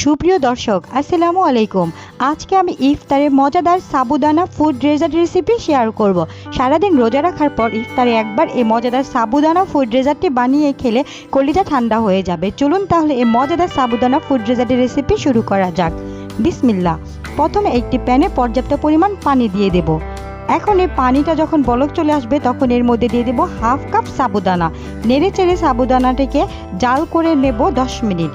সুপ্রিয় দর্শক, আসসালামু আলাইকুম। আজকে আমি ইফতারে মজাদার সাবুদানা ফুড ডেজার্ট রেসিপি শেয়ার করব। সারাদিন রোজা রাখার পর ইফতারে একবার এই মজাদার সাবুদানা ফুড ডেজার্টটি বানিয়ে খেলে কলিজা ঠান্ডা হয়ে যাবে। চলুন তাহলে এই মজাদার সাবুদানা ফুড ডেজার্টের রেসিপি শুরু করা যাক। বিসমিল্লা প্রথমে একটি প্যানে পর্যাপ্ত পরিমাণ পানি দিয়ে দেব। এখন এই পানিটা যখন বলক চলে আসবে, তখন এর মধ্যে দিয়ে দেব হাফ কাপ সাবুদানা। নেড়ে চেড়ে সাবুদানাটিকে জাল করে নেব দশ মিনিট।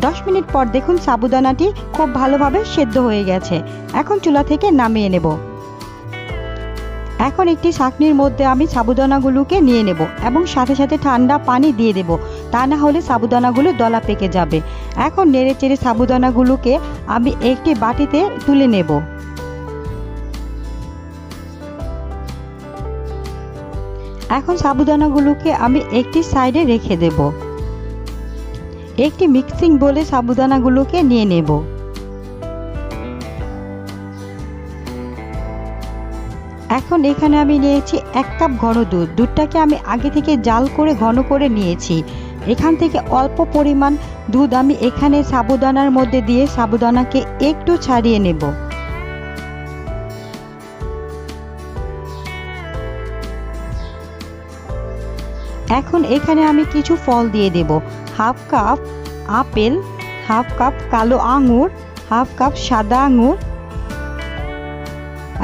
দশ মিনিট পর দেখুন সাবুদানাটি খুব ভালোভাবে সেদ্ধ হয়ে গেছে। এখন চুলা থেকে নামিয়ে নেব। এখন একটি ছাঁকনির মধ্যে আমি সাবুদানাগুলোকে নিয়ে নেব এবং সাথে সাথে ঠান্ডা পানি দিয়ে দেব। তা না হলে সাবুদানাগুলো দলা পেকে যাবে। এখন নেড়ে চেড়ে সাবুদানাগুলোকে আমি একটি বাটিতে তুলে নেব। এখন সাবুদানাগুলোকে আমি একটি সাইডে রেখে দেবো। একটি মিক্সিং বলে সাবুদানাগুলোকে নিয়ে নেব। এখন এখানে আমি নিয়েছি এক কাপ ঘন দুধ। দুধটাকে আমি আগে থেকে জাল করে ঘন করে নিয়েছি। এখান থেকে অল্প পরিমাণ দুধ আমি এখানে সাবুদানার মধ্যে দিয়ে সাবুদানাকে একটু ছাড়িয়ে নেব। এখন এখানে আমি কিছু ফল দিয়ে দেব। Half cup apple, half cup কালো আঙুর, হাফ কাপ সাদা আঙুর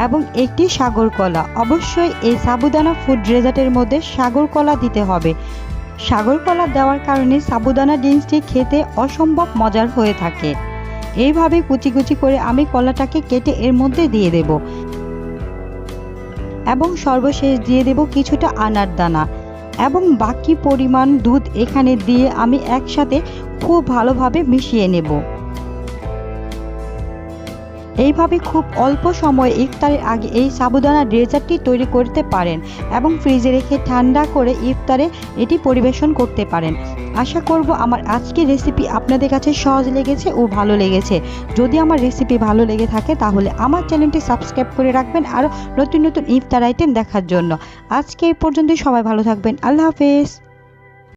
এবং একটি সাগর কলা। অবশ্যই এই সাবুদানা ফুড ডেজার্টের মধ্যে সাগর কলা দিতে হবে। সাগর কলা দেওয়ার কারণে সাবুদানা ডিমসটি খেতে অসম্ভব মজার হয়ে থাকে। এইভাবে কুচি কুচি করে আমি কলাটাকে কেটে এর মধ্যে দিয়ে দেব। এবং সর্বশেষ দিয়ে দেব কিছুটা আনার দানা। এবং বাকি পরিমাণ দুধ এখানে দিয়ে আমি একসাথে খুব ভালোভাবে মিশিয়ে নেব। এইভাবে খুব অল্প সময়ে ইফতারের আগে এই সাবুদানা ডেজার্টটি তৈরি করতে পারেন এবং ফ্রিজে রেখে ঠান্ডা করে ইফতারে এটি পরিবেশন করতে পারেন। আশা করব আমার আজকের রেসিপি আপনাদের কাছে সহজ লেগেছে ও ভালো লেগেছে। যদি আমার রেসিপি ভালো লেগে থাকে তাহলে আমার চ্যানেলটি সাবস্ক্রাইব করে রাখবেন আর নতুন নতুন ইফতার আইটেম দেখার জন্য। আজকে এই পর্যন্তই সবাই ভালো থাকবেন। আল্লাহ হাফেজ।